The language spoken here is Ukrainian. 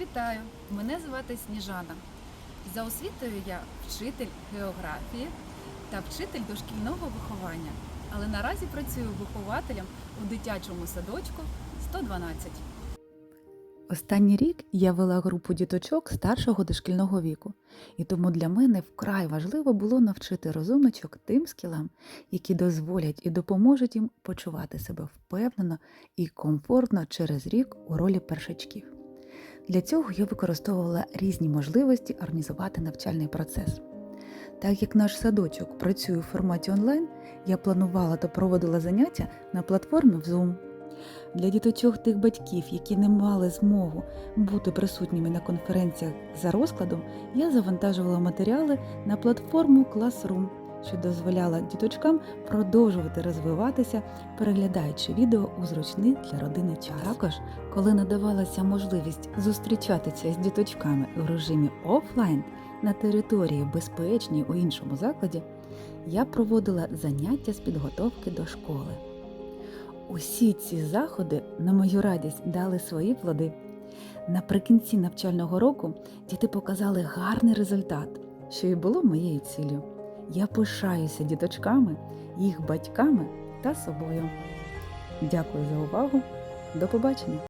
Вітаю! Мене звати Сніжана. За освітою я вчитель географії та вчитель дошкільного виховання, але наразі працюю вихователем у дитячому садочку 112. Останній рік я вела групу діточок старшого дошкільного віку, і тому для мене вкрай важливо було навчити розумничок тим скілам, які дозволять і допоможуть їм почувати себе впевнено і комфортно через рік у ролі першачків. Для цього я використовувала різні можливості організувати навчальний процес. Так як наш садочок працює у форматі онлайн, я планувала та проводила заняття на платформі в Zoom. Для діточок тих батьків, які не мали змогу бути присутніми на конференціях за розкладом, я завантажувала матеріали на платформу Classroom, що дозволяла діточкам продовжувати розвиватися, переглядаючи відео у зручний для родини час. Також, коли надавалася можливість зустрічатися з діточками у режимі офлайн на території безпечній у іншому закладі, я проводила заняття з підготовки до школи. Усі ці заходи, на мою радість, дали свої плоди. Наприкінці навчального року діти показали гарний результат, що і було моєю ціллю. Я пишаюся діточками, їх батьками та собою. Дякую за увагу. До побачення!